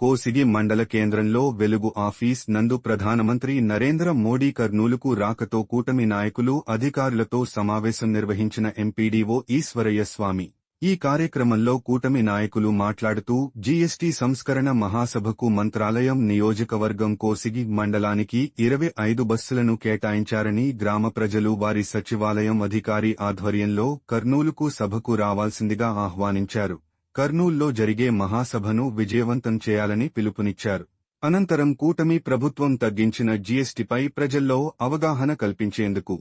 కోసిగి మండల కేంద్రంలో వెలుగు ఆఫీస్ నందు ప్రధానమంత్రి నరేంద్ర మోడీ కర్నూలుకు రాకతో కూటమి నాయకులు అధికారులతో సమావేశం నిర్వహించిన ఎంపీడీఓ ఈశ్వరయ్య స్వామి. ఈ కార్యక్రమంలో కూటమి నాయకులు మాట్లాడుతూ జీఎస్టీ సంస్కరణ మహాసభకు మంత్రాలయం నియోజకవర్గం కోసిగి మండలానికి ఇరవై ఐదు బస్సులను కేటాయించారని గ్రామ ప్రజలు వారి సచివాలయం అధికారి ఆధ్వర్యంలో కర్నూలుకు సభకు రావాల్సిందిగా ఆహ్వానించారు. కర్నూల్లో జరిగే మహాసభను విజయవంతం చేయాలని పిలుపునిచ్చారు. అనంతరం కూటమి ప్రభుత్వం తగ్గించిన జీఎస్టీపై ప్రజల్లో అవగాహన కల్పించేందుకు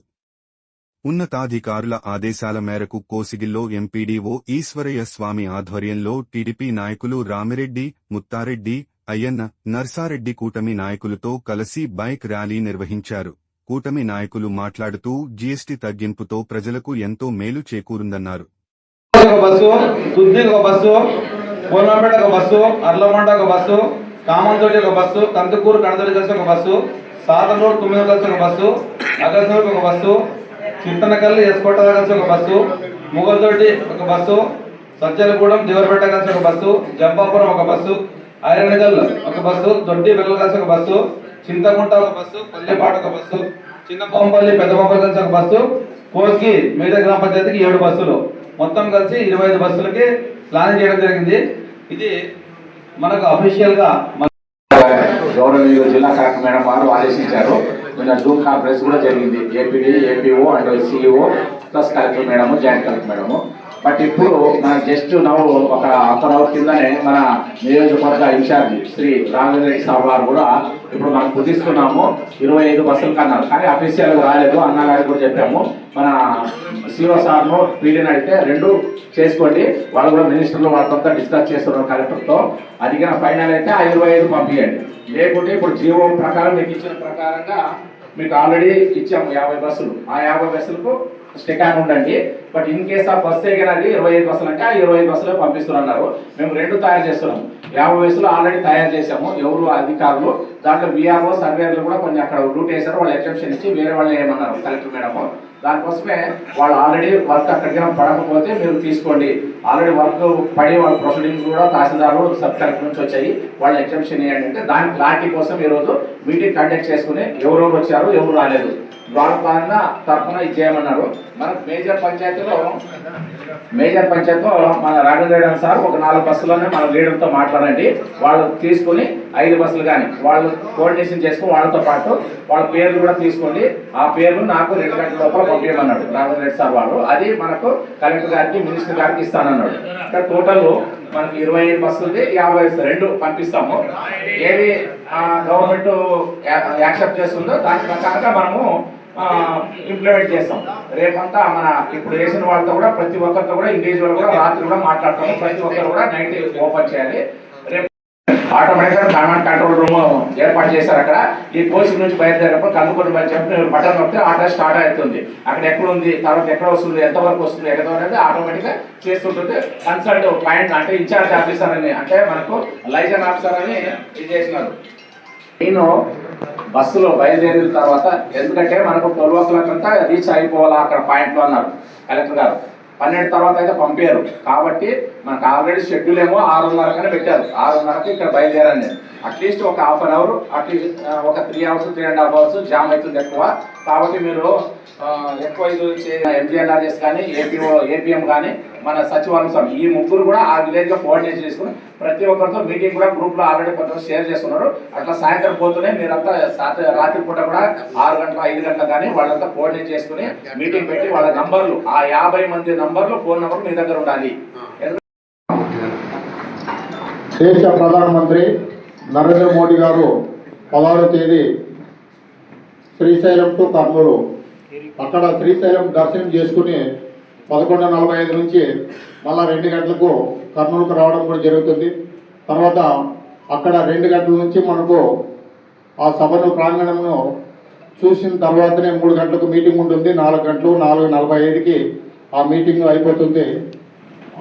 ఉన్నతాధికారుల ఆదేశాల మేరకు కోసిగిల్లో ఎంపీడీఓ ఈశ్వరయ్య స్వామి ఆధ్వర్యంలో టీడీపీ నాయకులు రామిరెడ్డి ముత్తారెడ్డి అయ్యన్న నర్సారెడ్డి కూటమి నాయకులతో కలిసి బైక్ ర్యాలీ నిర్వహించారు. కూటమి నాయకులు మాట్లాడుతూ జీఎస్టీ తగ్గింపుతో ప్రజలకు ఎంతో మేలు చేకూరుందన్నారు. ఒక బస్సు సుద్దీకి ఒక బస్సు కోలంపేట ఒక బస్సు అర్లమండ ఒక బస్సు కామంతోటి ఒక బస్సు కందుకూరు కణతోటి కలిసి ఒక బస్సు సాతంలోడ్ తొమ్మిది కలిసి ఒక బస్సు అగస్నూరుకి ఒక బస్సు చింతనకల్లి ఎస్కోట కలిసి ఒక బస్సు ముగల్తోటి ఒక బస్సు సజ్జలగూడెం దేవరపేట కలిసి ఒక బస్సు జంపాపురం ఒక బస్సు ఐరనగల్ ఒక బస్సు దొడ్డి వెళ్ళ కలిసి ఒక బస్సు చింతకుంట ఒక బస్సు పల్లెపాట ఒక బస్సు చిన్నకొంపల్లి పెద్దకొంపల్లి కలిసి ఒక బస్సు కోస్కి మిగతా గ్రామ పంచాయతీకి ఏడు బస్సులు మొత్తం కలిసి ఇరవై ఐదు బస్సులకి ప్లాన్ చేయడం జరిగింది. ఇది మనకు అఫీషియల్గా మన గౌరవనీయులు జిల్లా కలెక్టర్ మేడం వారు ఆదేశించారు. నిన్న జూమ్ కాన్ఫరెన్స్ కూడా జరిగింది. APD APO and CEO plus collector madam joint collector madam. But ఇప్పుడు మన జస్ట్ నవ్వు ఒక హాఫ్ అన్ అవర్ కిందనే మన నియోజకవర్గ ఇన్ఛార్జ్ శ్రీ రాఘవేంద్ర రెడ్డి గారు వారు కూడా ఇప్పుడు మనం కుదిస్తున్నాము ఇరవై ఐదు బస్సులు కన్నారు. కానీ అఫీషియల్గా రాలేదు. అన్నగారికి కూడా చెప్పాము. మన సిఓ సార్ను పీడీని అడిగితే రెండు చేసుకోండి. వాళ్ళు కూడా మినిస్టర్లు వాళ్ళతో డిస్కస్ చేస్తున్నారు కలెక్టర్తో. అడిగిన ఫైనల్ అయితే ఆ ఇరవై ఐదు పంపించండి లేకుంటే ఇప్పుడు జీవో ప్రకారం మీకు ఇచ్చిన ప్రకారంగా మీకు ఆల్రెడీ ఇచ్చాము యాభై బస్సులు. ఆ యాభై బస్సులకు స్టెకాన్ ఉండండి. But in case of bus ఎగినది ఇరవై ఐదు బస్సులు అంటే ఆ ఇరవై ఐదు బస్సులే పంపిస్తున్నారు. మేము రెండు తయారు చేస్తున్నాము యాభై బస్సులు ఆల్రెడీ తయారు చేసాము ఎవరు అధికారులు దాంట్లో బీఆర్ఓ సర్వేర్లు కూడా కొన్ని అక్కడ రూట్ వేశారు. వాళ్ళు ఎగ్జామ్షన్ ఇచ్చి వేరే వాళ్ళు ఏమన్నారు? కలెక్టర్ మేడం దానికోసమే వాళ్ళు ఆల్రెడీ వర్క్ అక్కడికి పడకపోతే మీరు తీసుకోండి. ఆల్రెడీ వర్క్ పడి వాళ్ళ ప్రొసీడింగ్స్ కూడా తహసీల్దారు సబ్ కలెక్టర్ నుంచి వచ్చాయి. వాళ్ళు ఎగ్జామ్షన్ ఏంటంటే దాని క్లారిటీ కోసం ఈరోజు మీటింగ్ కండక్ట్ చేసుకుని ఎవరెవరు వచ్చారు ఎవరు రాలేదు. వాళ్ళ పైన తరఫున ఇది చేయమన్నారు. మనకు మేజర్ పంచాయతీలో మేజర్ పంచాయతీలో మన రాఘవేంద్ర సార్ ఒక నాలుగు బస్సులోనే మన లీడర్తో మాట్లాడండి. వాళ్ళు తీసుకుని ఐదు బస్సులు కానీ వాళ్ళు కోఆర్డినేషన్ చేసుకుని వాళ్ళతో పాటు వాళ్ళ పేర్లు కూడా తీసుకోండి. ఆ పేర్లు నాకు రెండు గంటల లోపల పంపించమన్నాడు రాఘవేంద్ర సార్ వాళ్ళు. అది మనకు కలెక్టర్ గారికి మినిస్టర్ గారికి ఇస్తానన్నాడు. ఇక్కడ టోటల్ మనకి ఇరవై ఐదు బస్సులు యాభై రెండు పంపిస్తాము. ఏది గవర్నమెంట్ యాక్సెప్ట్ చేస్తుందో దాని ప్రకారంగా మనము ఇంప్లిమెంట్ చేస్తాం. రేపంతా మన ఇప్పుడు వేసిన వాళ్ళతో కూడా ప్రతి ఒక్కరితో కూడా ఇండివిజువల్ కూడా రాత్రి కూడా మాట్లాడతాము. ప్రతి ఒక్కరు కూడా నైట్ ఓపెన్ చేయాలి. రేపు ఆటోమేటిక్గా కమాండ్ కంట్రోల్ రూమ్ ఏర్పాటు చేశారు అక్కడ. ఈ కోచింగ్ నుంచి బయలుదేరినప్పుడు కనుక్కొని బయట చెప్పి బటన్ నొక్కితే ఆట స్టార్ట్ అవుతుంది. అక్కడ ఎక్కడ ఉంది తర్వాత ఎక్కడ వస్తుంది ఎంతవరకు వస్తుంది ఎక్కడ అనేది ఆటోమేటిక్గా చేస్తుంటుంది. కన్సల్ట్ పాయింట్ అంటే ఇన్ఛార్జ్ ఆఫీసర్ అని అంటే మనకు లైజన్ ఆఫీసర్ అని ఇది చేసినారు. నేను బస్సులో బయలుదేరిన తర్వాత ఎందుకంటే మనకు ట్వెల్వ్ ఓ క్లాక్ అంతా రీచ్ అయిపోవాలా అక్కడ పాయింట్లో అన్నారు కలెక్టర్ గారు. పన్నెండు తర్వాత అయితే పంపారు. కాబట్టి మనకు ఆల్రెడీ షెడ్యూల్ ఏమో ఆరున్నరకనే పెట్టారు. ఆరున్నరకి ఇక్కడ బయలుదేరాను నేను. అట్లీస్ట్ ఒక half an hour at least ఒక three hours three and half hours jam అవుతుంది ఎక్కువ. కాబట్టి మీరు ఎక్కువ ఇది ఎంజిఎన్ఆర్ఎస్ కానీ ఏపీఓ ఏపీఎం కానీ మన సచివాలయం స్వామి. ఈ ముగ్గురు కూడా ఆ విలేజ్గా లో కోఆర్డినేషన్ చేసుకుని ప్రతి ఒక్కరితో మీటింగ్ కూడా గ్రూప్లో ఆల్రెడీ కొంతమంది షేర్ చేస్తున్నారు. అట్లా సాయంత్రం పోతూనే మీరంతా రాత్రి పూట కూడా ఆరు గంటల ఐదు గంటల కానీ వాళ్ళంతా కోఆర్డినేట్ చేసుకుని మీటింగ్ పెట్టి వాళ్ళ నంబర్లు ఆ యాభై మంది నంబర్లు ఫోన్ నంబర్ మీ దగ్గర ఉండాలి. దేశ ప్రధానమంత్రి నరేంద్ర మోడీ గారు పదహారవ తేదీ శ్రీశైలం టు కర్నూలు. అక్కడ శ్రీశైలం దర్శనం చేసుకుని పదకొండు నలభై ఐదు నుంచి మళ్ళా రెండు గంటలకు కర్నూలుకు రావడం కూడా జరుగుతుంది. తర్వాత అక్కడ రెండు గంటల నుంచి మనకు ఆ సభను ప్రాంగణంను చూసిన తర్వాతనే మూడు గంటలకు మీటింగ్ ఉంటుంది. నాలుగు గంటలు నాలుగు నలభై ఐదుకి ఆ మీటింగ్ అయిపోతుంది.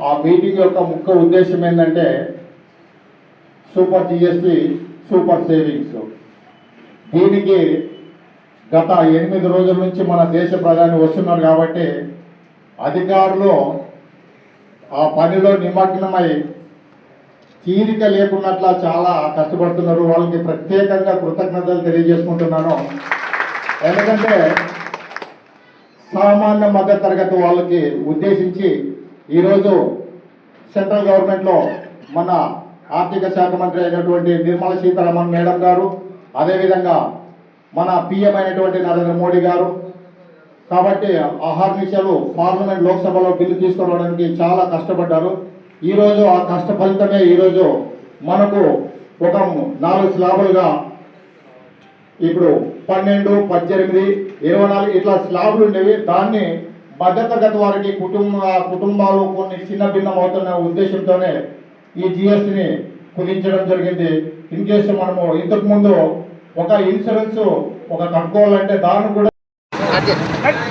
ఆ మీటింగ్ యొక్క ముఖ్య ఉద్దేశం ఏంటంటే సూపర్ జిఎస్టి సూపర్ సేవింగ్స్. దీనికి గత ఎనిమిది రోజుల నుంచి మన దేశ ప్రధాని వస్తున్నారు కాబట్టి అధికారులు ఆ పనిలో నిమగ్నమై తీరిక లేకున్నట్లా చాలా కష్టపడుతున్నారు. వాళ్ళకి ప్రత్యేకంగా కృతజ్ఞతలు తెలియజేసుకుంటున్నాను. ఎందుకంటే సామాన్య మధ్య తరగతి వాళ్ళకి ఉద్దేశించి ఈరోజు సెంట్రల్ గవర్నమెంట్లో మన ఆర్థిక శాఖ మంత్రి అయినటువంటి నిర్మలా సీతారామన్ మేడం గారు అదేవిధంగా మన పిఎం అయినటువంటి నరేంద్ర మోడీ గారు కాబట్టి అహర్నిశలు పార్లమెంట్ లోక్సభలో బిల్లు తీసుకురావడానికి చాలా కష్టపడ్డారు. ఈరోజు ఆ కష్ట ఫలితమే ఈరోజు మనకు ఒక నాలుగు స్లాబులుగా ఇప్పుడు పన్నెండు పద్దెనిమిది ఇరవై నాలుగు ఇట్లా స్లాబులు ఉండేవి. దాన్ని మధ్యతరగతి వారికి కుటుంబ కుటుంబాలు కొన్ని చిన్న భిన్నం అవుతున్న ఉద్దేశంతోనే ఈ జిఎస్టిని కుదించడం జరిగింది. ఇన్ కేసు మనము ఇంతకుముందు ఒక ఇన్సూరెన్స్ ఒక కట్టుకోవాలంటే దాన్ని కూడా Right.